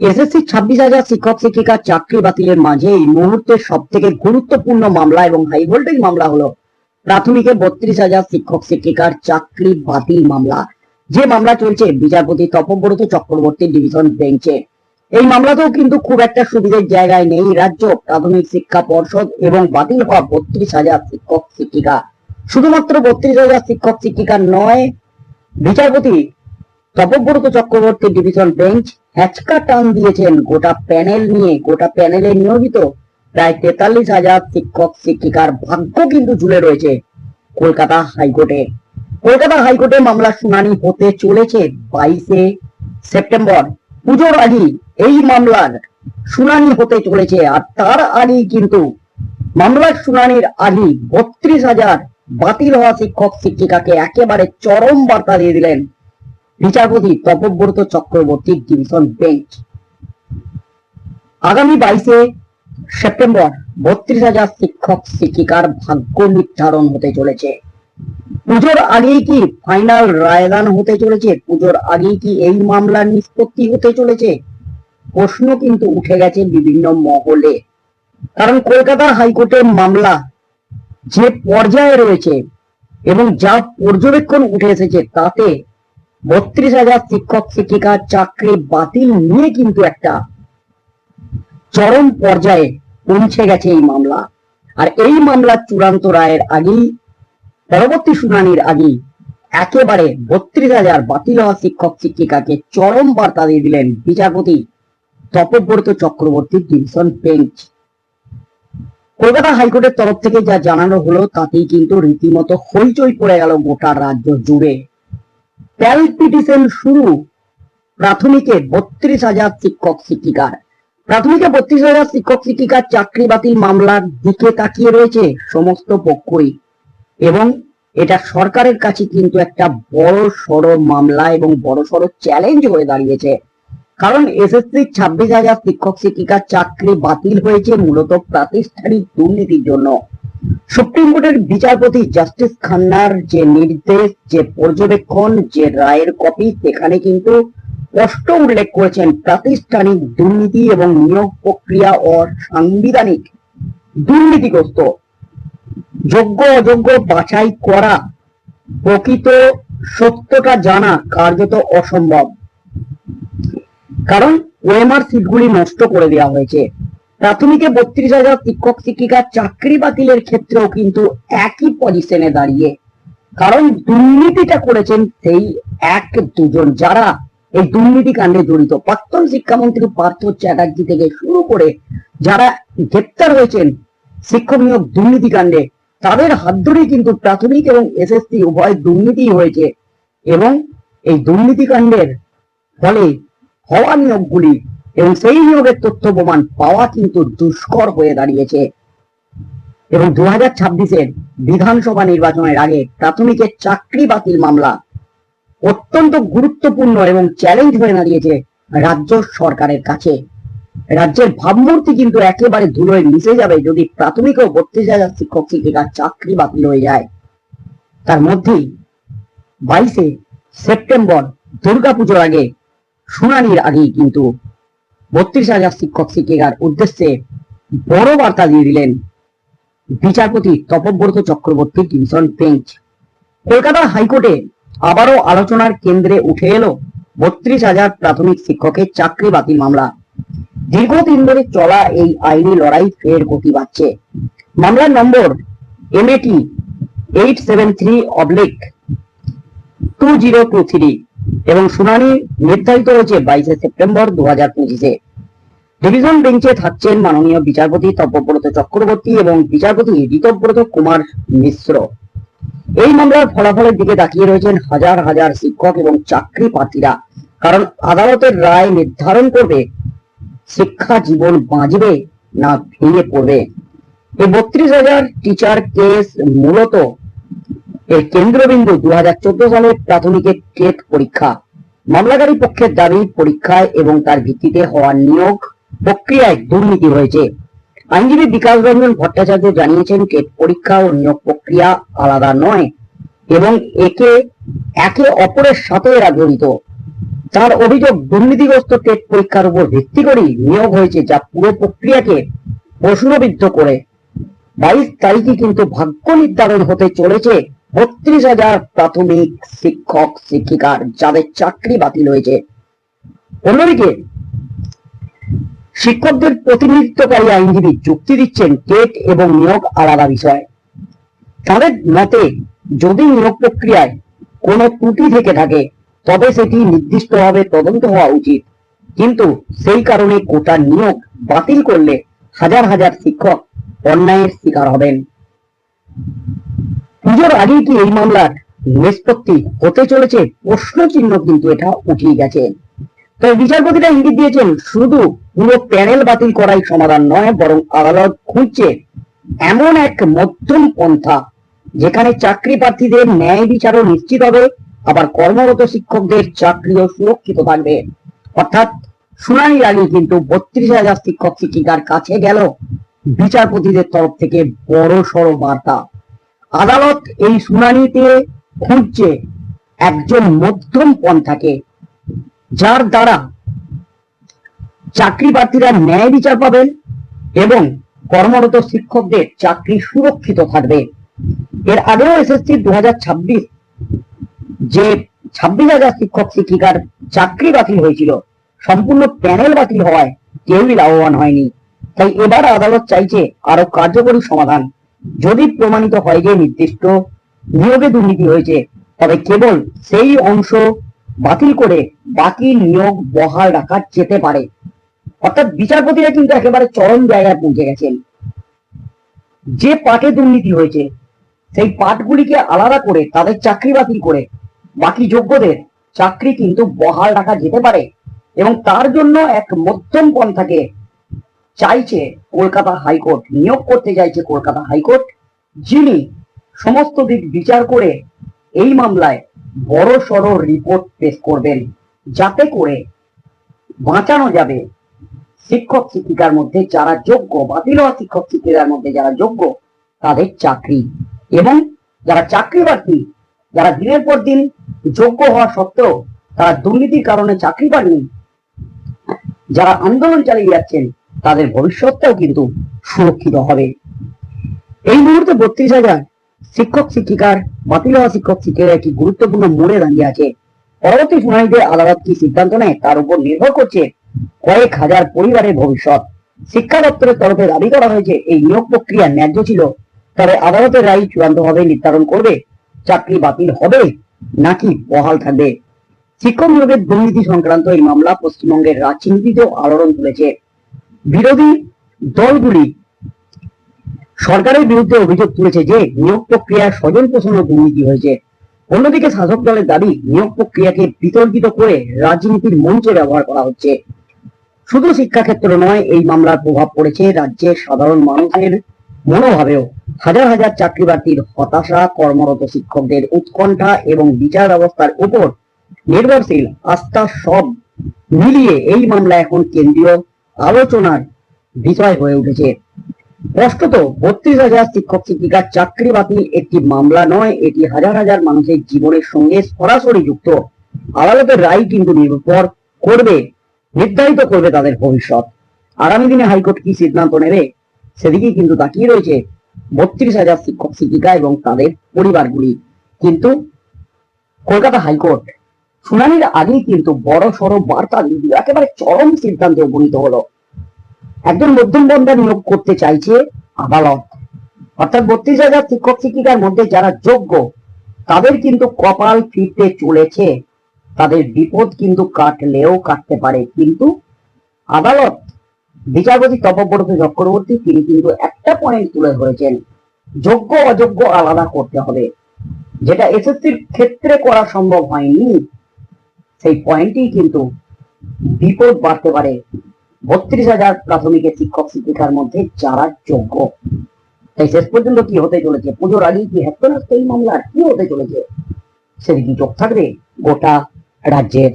SSC ছাব্বিশ হাজার শিক্ষক শিক্ষিকার চাকরি বাতিলের মাঝে এই মুহূর্তে সব থেকে গুরুত্বপূর্ণ মামলা এবং হাই ভোল্টেজ মামলা হলো প্রাথমিকে বত্রিশ হাজার শিক্ষক শিক্ষিকার চাকরি বাতিল মামলা। যে মামলা চলছে, বিচারপতি তপব্রত চক্রবর্তী ডিভিশন বেঞ্চে এই মামলাতেও কিন্তু খুব একটা সুবিধের জায়গায় নেই। রাজ্য প্রাথমিক শিক্ষা পর্ষদ এবং বাতিল হওয়া বত্রিশ হাজার শিক্ষক শিক্ষিকা। শুধুমাত্র বত্রিশ হাজার শিক্ষক শিক্ষিকা নয়, বিচারপতি তপব্রত চক্রবর্তী ডিভিশন বেঞ্চ হ্যাচকা টান দিয়েছেন গোটা প্যানেল নিয়ে, গোটা প্যানেলে নিয়োজিত প্রায় তেতাল্লিশ হাজার শিক্ষক, শিক্ষিকার ভাগ্য কিন্তু ঝুলে রয়েছে কলকাতা হাইকোর্টে। কলকাতা হাইকোর্টে মামলার শুনানি হতে চলেছে বাইশে সেপ্টেম্বর। পুজোর আগে এই মামলার শুনানি হতে চলেছে আর তার আগেই কিন্তু মামলার শুনানির আগে বত্রিশ হাজার বাতিল হওয়া শিক্ষক, শিক্ষিকাকে একেবারে চরম বার্তা দিয়ে দিলেন বিচারপতি তপব্রত চক্রবর্তী ডিভিশন বেঞ্চ আগামী বাইশে সেপ্টেম্বর বত্রিশ হাজার শিক্ষক শিক্ষিকার ভাগ্য নির্ধারণ হতে চলেছে। পুজোর আগেই কি ফাইনাল রায়দান হতে চলেছে? পুজোর আগেই কি এই মামলার নিষ্পত্তি হতে চলেছে? প্রশ্ন কিন্তু উঠে গেছে বিভিন্ন মহলে। কারণ কলকাতা হাইকোর্টের মামলা যে পর্যায়ে রয়েছে এবং যা পর্যবেক্ষণ উঠে এসেছে তাতে বত্রিশ হাজার শিক্ষক শিক্ষিকার চাকরি বাতিল নিয়ে কিন্তু একটা চরম পর্যায়ে পৌঁছে গেছে এই মামলা। আর এই মামলার চূড়ান্ত রায়ের আগেই, পরবর্তী শুনানির আগেই একেবারে বত্রিশ হাজার বাতিল হওয়া শিক্ষক, শিক্ষিকাকে চরম বার্তা দিয়ে দিলেন বিচারপতি তপব্রত চক্রবর্তী, ডিভিশন বেঞ্চ। কলকাতা হাইকোর্টের তরফ থেকে যা জানানো হলো, তাতেই কিন্তু রীতিমতো হইচই পড়ে গেল গোটা রাজ্য জুড়ে। প্যালপিটিশন শুরু। প্রাথমিকে বত্রিশ হাজার শিক্ষক, শিক্ষিকার। প্রাথমিকে বত্রিশ হাজার শিক্ষক, শিক্ষিকার চাকরি বাতিল মামলার দিকে তাকিয়ে রয়েছে সমস্ত পক্ষই। এবং এটা সরকারের কাছে কিন্তু একটা বড় সড় মামলা এবং বড় সড় চ্যালেঞ্জ হয়ে দাঁড়িয়েছে। কারণ এসএসসি ছাব্বিশ হাজার শিক্ষক, শিক্ষিকার চাকরি বাতিল হয়েছে মূলত প্রাতিষ্ঠানিক দুর্নীতির জন্য। সুপ্রিম কোর্টের বিচারপতি জাস্টিস খান্নার যে নির্দেশ, যে পর্যবেক্ষণ, যে রায়ের কপি, সেখানে কিন্তু স্পষ্ট উল্লেখ করেছেন প্রাতিষ্ঠানিক দুর্নীতি এবং নিয়োগ প্রক্রিয়া ও সাংবিধানিক দুর্নীতিগ্রস্ত। যোগ্য অযোগ্য বাছাই করা প্রকৃত সত্যটা জানা কার্যত অসম্ভব। কারণ, ওএমআর সিটগুলি নষ্ট করে দেওয়া হয়েছে। প্রাথমিকে বত্রিশ হাজার শিক্ষক শিক্ষিকার চাকরি বাতিলের ক্ষেত্রেও কিন্তু একই পজিশনে দাঁড়িয়ে। কারণ দুর্নীতিটা করেছেন সেই এক দুজন যারা এই দুর্নীতি কাণ্ডে জড়িত। প্রাক্তন শিক্ষামন্ত্রী পার্থ চ্যাটার্জি থেকে শুরু করে যারা গ্রেপ্তার হয়েছেন শিক্ষক নিয়োগ দুর্নীতি কাণ্ডে, তাদের হাত ধরেই কিন্তু প্রাথমিক এবং এসএসসি উভয় দুর্নীতি হয়েছে এবং এই দুর্নীতি কাণ্ডের ফলে হওয়া নিয়োগগুলি এবং সেই নিয়োগের তথ্য প্রমাণ পাওয়া কিন্তু দুষ্কর হয়ে দাঁড়িয়েছে। এবং দু হাজার ছাব্বিশের বিধানসভা নির্বাচনের আগে প্রাথমিকের চাকরি বাতিল মামলা অত্যন্ত গুরুত্বপূর্ণ এবং চ্যালেঞ্জ হয়ে দাঁড়িয়েছে রাজ্য সরকারের কাছে। রাজ্যের ভাবমূর্তি কিন্তু একেবারে ধুলোয় মিশে যাবে যদি প্রাথমিক ও বত্রিশ হাজার শিক্ষক শিক্ষিকার চাকরি বাতিল হয়ে যায়। তার মধ্যেই বাইশে সেপ্টেম্বর দুর্গাপুজোর আগে শুনানির আগেই কিন্তু বত্রিশ হাজার শিক্ষক, শিক্ষিকার উদ্দেশ্যে বড় বার্তা দিয়ে দিলেন বিচারপতি তপব্রত চক্রবর্তী ডিভিশন বেঞ্চ। কলকাতা হাইকোর্টে আবারও আলোচনার কেন্দ্রে উঠে এলো বত্রিশ হাজার প্রাথমিক শিক্ষকের চাকরি বাতিল মামলা দীর্ঘদিন ধরে চলা এই আইনি লড়াই ফের গতি পাচ্ছে মামলার নম্বর MAT eight seven three oblique two zero two three এবং শুনানি নির্ধারিত হয়েছে বাইশে সেপ্টেম্বর দু হাজার পঁচিশে। ডিভিশন বেঞ্চে থাকছেন মাননীয় বিচারপতি তপব্রত চক্রবর্তী এবং বিচারপতি ঋতব্রত কুমার মিশ্র। এই মামলার ফলাফলের দিকে তাকিয়ে রয়েছেন হাজার হাজার শিক্ষক এবং চাকরি প্রার্থীরা। কারণ আদালতের রায় নির্ধারণ করবে, শিক্ষা জীবন বাঁচবে না ভেঙে পড়বে। এই বত্রিশ হাজার টিচার কেস মূলত এর কেন্দ্রবিন্দু দু হাজার চোদ্দ সালের প্রাথমিকের টেট পরীক্ষা। মামলাকারী পক্ষের দাবি, পরীক্ষায় এবং তার ভিত্তিতে হওয়া নিয়োগ প্রক্রিয়ায় দুর্নীতি হয়েছে। আইনজীবী বিকাশ রঞ্জন ভট্টাচার্য জানিয়েছেন, টেট পরীক্ষা ও নিয়োগ প্রক্রিয়া আলাদা নয় এবং একে একে অপরের সাথে এরা জড়িত। তার অভিযোগ, দুর্নীতিগ্রস্ত টেট পরীক্ষার উপর ভিত্তি করেই নিয়োগ হয়েছে যা পুরো প্রক্রিয়াকে প্রশ্নবিদ্ধ করে। বাইশ তারিখে কিন্তু ভাগ্য নির্ধারণ হতে চলেছে বত্রিশ হাজার প্রাথমিক শিক্ষক, শিক্ষিকার, যাদের চাকরি বাতিল হয়েছে। অন্যদিকে, শিক্ষকদের প্রতিনিধিত্বকারী আইনজীবী যুক্তি দিচ্ছেন টেট এবং নিয়োগ আলাদা বিষয়। তাদের মতে, যদি নিয়োগ প্রক্রিয়ায় কোনো ত্রুটি থেকে থাকে, তবে সেটি নির্দিষ্টভাবে তদন্ত হওয়া উচিত। কিন্তু সেই কারণে কোটা নিয়োগ বাতিল করলে হাজার হাজার শিক্ষক অন্যায়ের শিকার হবেন। পুজোর আগেই কি এই মামলার নিষ্পত্তি হতে চলেছে? প্রশ্ন চিহ্ন কিন্তু এটা উঠিয়ে গেছে। তবে বিচারপতিরা ইঙ্গিত দিয়েছেন, শুধু পুরো প্যানেল বাতিল করাই সমাধান নয়, বরং আদালত খুঁজছে এমন এক মধ্যম পন্থা, যেখানে চাকরি প্রার্থীদের ন্যায় বিচারও নিশ্চিত হবে, আবার কর্মরত শিক্ষকদের চাকরিও সুরক্ষিত থাকবে। অর্থাৎ শুনানির আগে কিন্তু বত্রিশ হাজার শিক্ষক শিক্ষিকার কাছে গেল। বিচারপতিদের তরফ থেকে বড় সড় বার্তা। আদালত এই শুনানিতে খুঁজছে একজন মধ্যম পন্থাকে, যার দ্বারা চাকরি প্রার্থীরা ন্যায় বিচার পাবেন এবং কর্মরত শিক্ষকদের চাকরি সুরক্ষিত থাকবে। এর আগেও এসএসসি দু হাজার ছাব্বিশ যে ছাব্বিশ হাজার শিক্ষক, শিক্ষিকার চাকরি বাতিল হয়েছিল, সম্পূর্ণ প্যানেল বাতিল হওয়ায় কেউই লাভবান হয়নি। তাই এবার আদালত চাইছে আরও কার্যকরী সমাধান। যদি প্রমাণিত হয় যে নির্দিষ্ট নিয়োগে দুর্নীতি হয়েছে, তবে কেবল সেই অংশ বাতিল করে বাকি নিয়োগ বহাল রাখা যেতে পারে। অর্থাৎ বিচারপতিরা কিন্তু একেবারে চরম জায়গায় পৌঁছে গেছেন। যে পাঠে দুর্নীতি হয়েছে, সেই পাঠগুলিকে আলাদা করে তাদের চাকরি বাতিল করে বাকি যোগ্যদের চাকরি কিন্তু বহাল রাখা যেতে পারে এবং তার জন্য এক মধ্যম পন্থাকে চাইছে কলকাতা হাইকোর্ট, নিয়োগ করতে চাইছে কলকাতা হাইকোর্ট, যিনি সমস্ত দিক বিচার করে এই মামলায় বড় সড় রিপোর্ট পেশ করবেন। যাতে করে বাঁচানো যাবে শিক্ষক শিক্ষিকার মধ্যে যারা যোগ্য, বাতিল হওয়া শিক্ষক শিক্ষিকার মধ্যে যারা যোগ্য, তাদের চাকরি এবং যারা চাকরি প্রার্থী যারা দিনের পর দিন যোগ্য হওয়া সত্ত্বেও তারা দুর্নীতির কারণে চাকরি পাননি, যারা আন্দোলন চালিয়ে যাচ্ছেন তাদের ভবিষ্যৎটাও কিন্তু সুরক্ষিত হবে। এই মুহূর্তে বত্রিশ হাজার শিক্ষক, শিক্ষিকার, বাতিল হওয়া শিক্ষক শিক্ষিকা একটি গুরুত্বপূর্ণ মোড়ে দাঁড়িয়ে আছে। পরবর্তী শুনানিতে আদালত কি সিদ্ধান্ত নেয় তার উপর নির্ভর করছে কয়েক হাজার পরিবারের ভবিষ্যৎ। শিক্ষা দপ্তরের তরফে দাবি করা হয়েছে, এই নিয়োগ প্রক্রিয়া ন্যায্য ছিল, তবে আদালতের রায় চূড়ান্তভাবে নির্ধারণ করবে, চাকরি বাতিল হবে নাকি বহাল থাকবে। শিক্ষক নিয়োগের দুর্নীতি সংক্রান্ত এই মামলা পশ্চিমবঙ্গের রাজনীতিতেও আলোড়ন তুলেছে। বিরোধী দলগুলি সরকারের বিরুদ্ধে অভিযোগ তুলেছে যে নিয়োগ প্রক্রিয়ায় স্বজন পোষণ দুর্নীতি হয়েছে। অন্যদিকে শাসক দলের দাবি, নিয়োগ প্রক্রিয়াকে বিতর্কিত করে রাজনীতির মঞ্চে ব্যবহার করা হচ্ছে। শুধু শিক্ষাক্ষেত্রে নয়, এই মামলার প্রভাব পড়েছে রাজ্যের সাধারণ মানুষের মনোভাবেও। হাজার হাজার চাকরি প্রার্থীর হতাশা, কর্মরত শিক্ষকদের উৎকণ্ঠা এবং বিচার ব্যবস্থার উপর নির্ভরশীল, আস্থা সব মিলিয়ে এই মামলা এখন কেন্দ্রীয় আলোচনার বিষয় হয়ে উঠেছে। স্পষ্টত বত্রিশ হাজার শিক্ষক, শিক্ষিকার চাকরি বাতিল একটি মামলা নয়, এটি হাজার হাজার মানুষের জীবনের সঙ্গে সরাসরি যুক্ত। আদালতের রায় কিন্তু নির্ভর করবে, নির্ধারিত করবে তাদের ভবিষ্যৎ। আগামী দিনে হাইকোর্ট কি সিদ্ধান্ত নেবে সেদিকে কিন্তু তাকিয়ে রয়েছে বত্রিশ হাজার শিক্ষক, শিক্ষিকা এবং তাদের পরিবারগুলি। কিন্তু কলকাতা হাইকোর্ট শুনানির আগেই কিন্তু বড় সড় বার্তা দিয়ে দিল, একেবারে চরম সিদ্ধান্তে উপনীত হলো। একজন মধ্যম বন্ধা নিয়োগ করতে চাইছে আদালত। অর্থাৎ বত্রিশ হাজার শিক্ষক শিক্ষিকার মধ্যে যারা যোগ্য তাদের কিন্তু কপাল ফিরতে চলেছে। তাদের বিপদ কিন্তু কাটলেও কাটতে পারে। কিন্তু আদালত বিচারপতি তপব্রত চক্রবর্তী তিনি কিন্তু একটা পয়েন্ট তুলে ধরেছেন যোগ্য অযোগ্য আলাদা করতে হবে। যেটা এসএসসির ক্ষেত্রে করা সম্ভব হয়নি। সেই পয়েন্টই কিন্তু বিপদ বাড়তে পারে। বত্রিশ হাজার প্রাথমিকের শিক্ষক শিক্ষিকার মধ্যে যারা যোগ্য। তাই শেষ পর্যন্ত কি হতে চলেছে? পুজোর আগেই কি হেক্টর এই মামলা কি হতে চলেছে? সেদিকে চোখ থাকবে? গোটা রাজ্যের